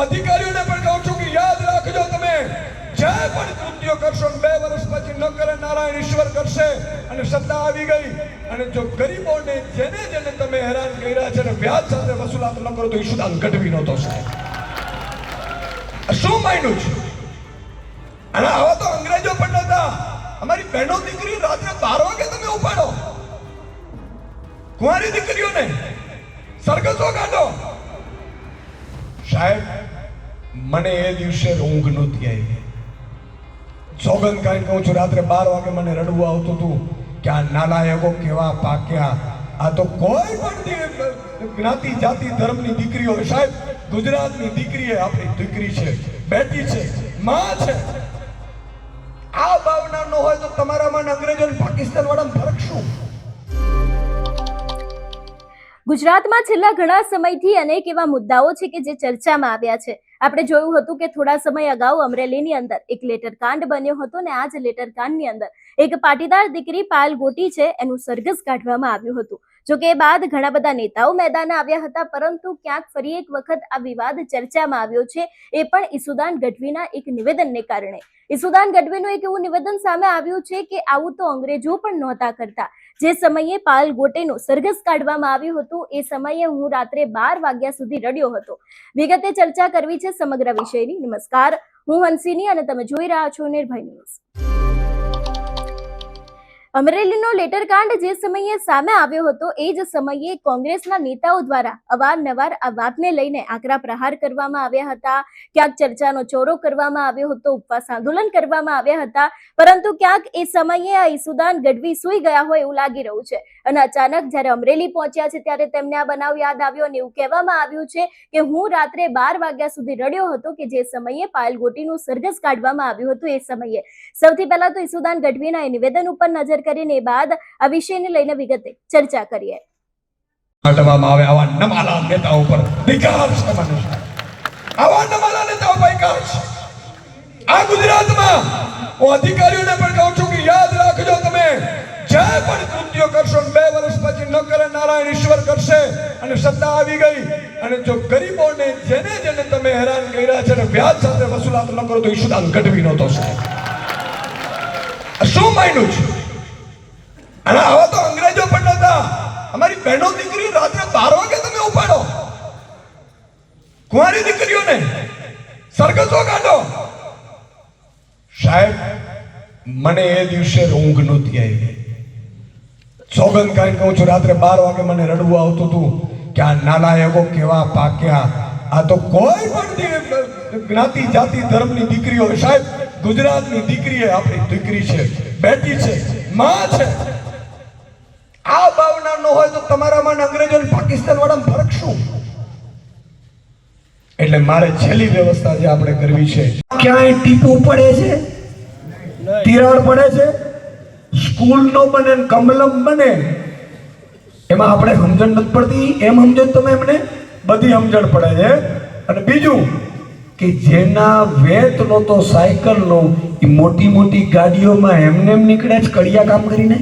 અધિકારીઓને પણ કહું છું કે યાદ રાખજો તમે. જે પણ કૃત્યો કરશો બે વર્ષ પછી ન કરે નારાયણ ઈશ્વર કરશે અને સત્તા આવી ગઈ. અને જો ગરીબોને જેને જેને તમે હેરાન કર્યા છે અને વ્યાજ સાથે વસૂલાત ન કરો તો ઈશુદાન ગઢવીનો નહોતો સાહેબ શું માન્યું છે? અને આવા તો અંગ્રેજો પણ નતા અમારી બહેનો દીકરી રાત્રે બાર વાગે તમે ઉપાડો. કુંવારી દીકરીઓને સરઘસો કાઢો. સાહેબ, મને એ દિવસે ઊંઘ નહોતી આવી. સોગંદ કાંઈ કહું છું, રાત્રે બાર વાગે મને રડવું આવતું હતું કે આ નાલાયકો કેવા પાક્યા. આ તો કોઈ પણ જ્ઞાતિ, જાતિ, ધર્મની દીકરીઓ સાહેબ, ગુજરાતની દીકરી આપણી દીકરી છે, બેટી છે, માં છે. આ ભાવના ન હોય તો તમારામાં અંગ્રેજો પાકિસ્તાન વાળા ફરક શું? ગુજરાતમાં છેલ્લા ઘણા સમયથી અનેક એવા મુદ્દાઓ છે કે જે ચર્ચામાં આવ્યા છે. આપણે જોયું હતું કે થોડા સમય અગાઉ અમરેલીની અંદર એક લેટર કાંડ બન્યો હતો ને આ જ લેટર કાંડની અંદર એક પાટીદાર દીકરી પાયલ ગોટી છે, એનું સરઘસ કાઢવામાં આવ્યું હતું. જો કે એ બાદ ઘણા બધા નેતાઓ મેદાને આવ્યા હતા, પરંતુ ક્યાંક ફરી એક વખત આ વિવાદ ચર્ચામાં આવ્યો છે. એ પણ ઈસુદાન ગઢવીના એક નિવેદનને કારણે. ઈસુદાન ગઢવીનું એક એવું નિવેદન સામે આવ્યું છે કે આવું તો અંગ્રેજો પણ નહોતા કરતા. જે સમયે પાલ ગોટેનું સરઘસ કાઢવામાં આવ્યું હતું, એ સમયે હું રાત્રે બાર વાગ્યા સુધી રડ્યો હતો. વિગતે ચર્ચા કરવી છે સમગ્ર વિષયની. નમસ્કાર. હું હંસિની અને તમે જોઈ રહ્યા છો નિર્ભય ન્યૂઝ. અમરેલીનો લેટરકાંડ જે સમયે સામે આવ્યો હતો, એ જ સમયે કોંગ્રેસના નેતાઓ દ્વારા અવારનવાર આ વાતને લઈને આકરા પ્રહાર કરવામાં આવ્યા હતા. ક્યાંક ચર્ચાનો ચોરો કરવામાં આવ્યો હતો, ઉપવાસ આંદોલન કરવામાં આવ્યા હતા, પરંતુ ક્યાંક એ સમયે આ ઈસુદાન ગઢવી સૂઈ ગયા હોય એવું લાગી રહ્યું છે. અને અચાનક જ્યારે અમરેલી પહોંચ્યા છે, ત્યારે તેમને આ બનાવ યાદ આવ્યો અને એવું કહેવામાં આવ્યું છે કે હું રાત્રે બાર વાગ્યા સુધી રડ્યો હતો કે જે સમયે પાયલ ગોટીનું સરઘસ કાઢવામાં આવ્યું હતું, એ સમયે. સૌથી પહેલા તો ઈસુદાન ગઢવીના એ નિવેદન ઉપર નજર કરીને એ બાદ આ વિષયને લઈને વિગતે ચર્ચા કરીએ. કાઢવામાં આવે આવા નમાલા નેતાઓ પર નિકાલ છે મનુષ્ય આવા નમાલા નેતાઓ પર નિકાલ છે. આ ગુજરાતમાં હું અધિકારીઓને પણ કહું છું કે યાદ રાખજો તમે, જે પણ કૃત્યો કરશો બે વર્ષ પછી ન કરે નારાયણ ઈશ્વર કરશે અને સત્તા આવી ગઈ. અને જો ગરીબોને જેને જેને તમે હેરાન કર્યા છે અને વ્યાજ સાથે વસૂલાત ન કરો તો ઈશુદાન ગઢવીનો નહોતો શું માન્યું છે? અને આવા તો અંગ્રેજો પણ નતા અમારી બહેનો દીકરી રાત્રે બાર વાગે તમે ઉપાડો. કુંવારી દીકરીઓને સરગસો કાઢો. સાહેબ, મને એ દિવસે ઊંઘ નહોતી આવી. સોગંદ કરીને કહું છું રાત્રે બાર વાગે મને રડવું આવતું હતું કે આ નાલાયકો કેવા પાક્યા. આ તો કોઈ પણ જ્ઞાતિ, જાતિ, ધર્મની દીકરીઓ સાહેબ, ગુજરાતની દીકરી આપણી દીકરી છે, બેટી છે, માં છે. આ ભાવના ન હોય તો તમારામાં અંગ્રેજો પાકિસ્તાન વાળા ફરક શું? એટલે મારે છેલ્લી વ્યવસ્થા જે આપણે કરવી છે, ક્યાંય ટીપું પડે છે? તિરાડ પડે છે? સ્કૂલ નો બને કમલમ બને એમાં આપણે સમજણ નથી પડતી. એમ સમજો તમે એમને, બધી સમજણ પડે છે. અને બીજું કે જેના વેત નો તો સાયકલ નો એ મોટી મોટી ગાડીઓમાં એમને એમ નીકળે છે, કડિયા કામ કરીને?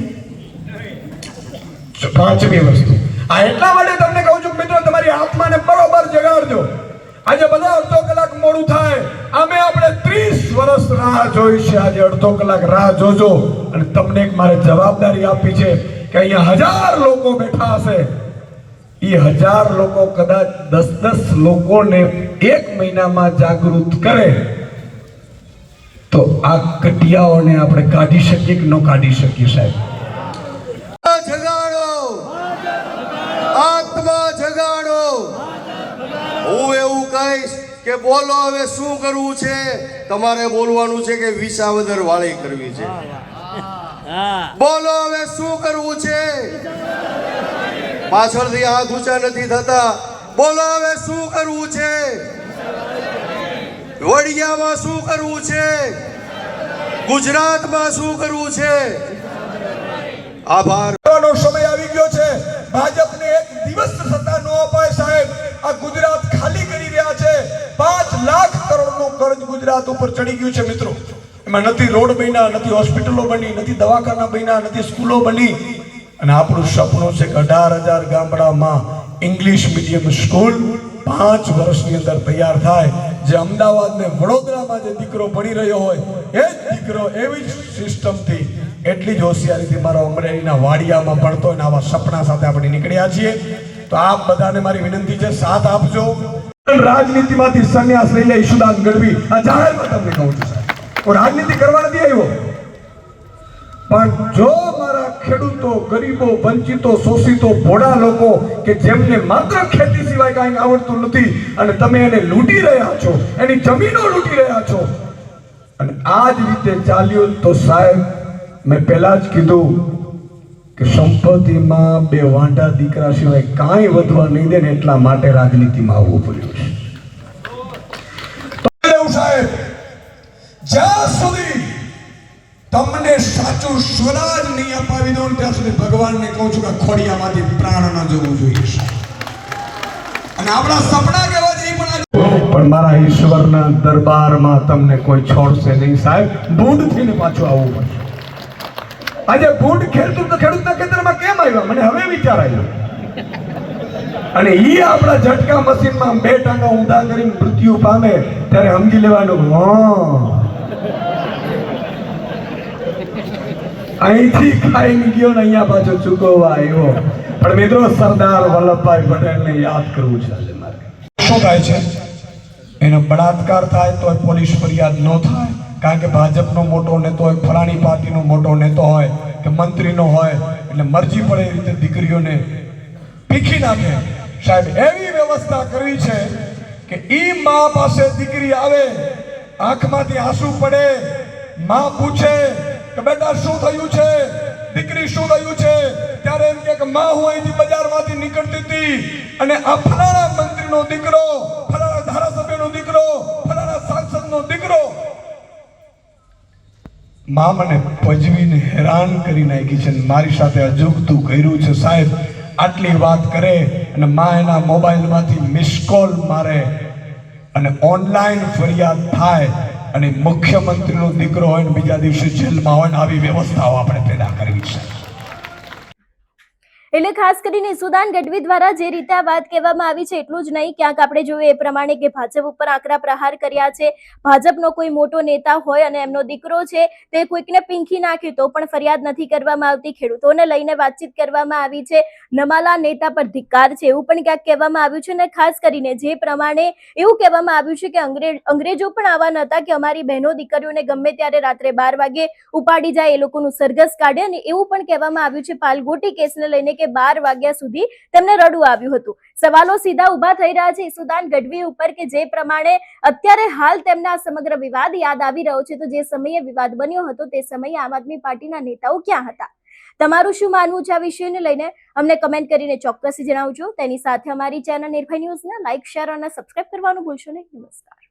પાંચમી વસ્તુ. આ એટલા માટે તમને કહું છું મિત્રો, તમારી આત્માને બરોબર જગાડજો. આજે બધા અડધો કલાક મોડું થાય. અમે આપણે 30 વર્ષ રાહ જોઈ છે. આજે અડધો કલાક રાહ જોજો. અને તમને એક મારે જવાબદારી આપી છે કે અહીંયા હજાર લોકો બેઠા હશે. એ હજાર લોકો કદાચ દસ દસ લોકોને એક મહિનામાં જાગૃત કરે. તો આ કટિયાઓને આપણે કાઢી શકીએ કે ન કાઢી શકીએ સાહેબ? કે બોલો હવે શું કરવું છે? તમારે બોલવાનું છે કે વિસાવદર વાળી કરવી છે? બોલો હવે શું કરવું છે? પાછળથી હાથ ઊંચા નથી થતા. બોલો હવે શું કરવું છે? વડિયામાં શું કરવું છે? ગુજરાતમાં શું કરવું છે? આભાર. નો સમય આવી ગયો છે. ભાજપને ગુજરાત ઉપર ચડી ગયું છે મિત્રો. એમાં નથી રોડ બન્યા, નથી હોસ્પિટલો બની, નથી દવાખાના બન્યા, નથી સ્કૂલો બની. અને આપણું સપનું છે કે અઢાર હજાર ગામડામાં ઇંગ્લિશ મીડિયમ સ્કૂલ પાંચ વર્ષની અંદર તૈયાર થાય. જે અમદાવાદ ને વડોદરામાં જે દીકરો ભણી રહ્યો હોય, એ જ દીકરો એવી જ સિસ્ટમથી, એટલી જ હોશિયારીથી મારો અમરેલીના વાડિયામાં ભણતો હોય આવા સપના સાથે આપણે નીકળ્યા છીએ. તો આપ બધાને મારી વિનંતી છે, સાથ આપજો. રાજનીતિમાંથી સંન્યાસ લઈ લે ઈશુદાન ગઢવી આ જાહેરમાં તમને કહું છું, સાહેબ. રાજનીતિ કરવા નથી આવ્યો. પણ જો મારા ખેડૂતો, ગરીબો, વંચિતો, શોષિતો, ભોળા લોકો કે જેમને માત્ર ખેતી સિવાય કાંઈ આવડતું નથી અને તમે એને લૂંટી રહ્યા છો, એની જમીનો લૂંટી રહ્યા છો, અને આ જ રીતે ચાલ્યું તો સાહેબ, મેં પહેલા જ કીધું કે સંપત્તિમાં બે વાંઢા દીકરા સિવાય કાંઈ વધવા નહીં દે ને એટલા માટે રાજનીતિમાં આવવું પડ્યું છે. દેવ સાહેબ જ્યાં સુધી તમને સાચું સ્વરાજ નહીં અપાવી દો ને ત્યાં સુધી ભગવાનને કહું છું કે ખોડિયામાંથી પ્રાણ ન જવું જોઈએ અને આપણા સપના કેવા છે પણ પણ મારા ઈશ્વરના દરબારમાં તમને કોઈ છોડશે નહીં સાહેબ. ભૂંડ થઈને પાછું આવવું પડશે. આજે ભૂંડ ખેડૂત ખેડૂતના ખેતરમાં કેમ આવ્યા? મને હવે વિચાર આવ્યો. અને ઈ આપણા ઝટકા મશીનમાં બે ટાંગા ઊંધા કરીને મૃત્યુ પામે, ત્યારે સમજી લેવાનું અહીંથી ખાઈને ગયો ને અહીંયા પાછો ચૂકવવા આવ્યો. પણ મિત્રો, સરદાર વલ્લભભાઈ પટેલને યાદ કરવું છે શું થાય છે? એનો બળાત્કાર થાય તો પોલીસ ફરિયાદ ન થાય? કારણ કે ભાજપનો મોટો નેતો હોય, ફલાણી પાર્ટીનો મોટો નેતો હોય, કે મંત્રીનો હોય, એટલે મરજી પડે એ રીતે દીકરીઓને પીખી નાખે. સાહેબ, એવી વ્યવસ્થા કરવી છે કે ઈ મા પાસે દીકરી આવે, આંખમાંથી આંસુ પડે, માં પૂછે કે બેટા શું થયું છે? દીકરી શું થયું છે? ત્યારે એમ કે માં હું અહીંથી બજારમાંથી નીકળતી હતી અને આ ફલાણા મંત્રીનો દીકરો, ફલાણા ધારાસભ્યનો દીકરો, ફલાણા સાંસદનો દીકરો માં મને પજવીને હેરાન કરી નાખી છે મારી સાથે અજુગતું કર્યું છે. સાહેબ, આટલી વાત કરે અને મા એના મોબાઈલમાંથી મિસ કોલ મારે અને ઓનલાઈન ફરિયાદ થાય અને મુખ્યમંત્રીનો દીકરો હોય ને બીજા દિવસે જેલમાં હોય ને આવી વ્યવસ્થાઓ આપણે પેદા કરવી છે. એટલે ખાસ કરીને સુદાન ગઢવી દ્વારા જે રીતે આ વાત કહેવામાં આવી છે, એટલું જ નહીં. ક્યાંક આપણે જોયું એ પ્રમાણે કે ભાજપ ઉપર આકરા પ્રહાર કર્યા છે. ભાજપનો કોઈ મોટો નેતા હોય અને એમનો દીકરો છે, તે કોઈકને પીંખી નાખે તો પણ ફરિયાદ નથી કરવામાં આવતી. ખેડૂતોને લઈને વાતચીત કરવામાં આવી છે. નમાલા નેતા પર ધિક્કાર છે, એવું પણ ક્યાંક કહેવામાં આવ્યું છે અને ખાસ કરીને જે પ્રમાણે એવું કહેવામાં આવ્યું છે કે અંગ્રેજ પણ આવા નહોતા કે અમારી બહેનો દીકરીઓને ગમે ત્યારે રાત્રે બાર વાગે ઉપાડી જાય, એ લોકોનું સરઘસ કાઢે અને એવું પણ કહેવામાં આવ્યું છે. પાલગોટી કેસને લઈને કે બાર વાગ્યા સુધી તેમને રડવું આવ્યું હતું. સવાલો સીધા ઊભા થઈ રહ્યા છે. ઈસુદાન ગઢવી ઉપર કે જે પ્રમાણે અત્યારે હાલ તેમના સમગ્ર વિવાદ યાદ આવી રહ્યો છે, તો જે સમયે વિવાદ બન્યો હતો તે સમયે આમ આદમી પાર્ટીના નેતાઓ ક્યાં હતા? તમારું શું માનવું છે આ વિષયને લઈને? અમને કમેન્ટ કરીને ચોક્કસ જણાવજો. તેની સાથે અમારી ચેનલ નિર્ભય ન્યૂઝને લાઇક શેર અને સબસ્ક્રાઇબ કરવાનું ભૂલશો નહીં. નમસ્કાર.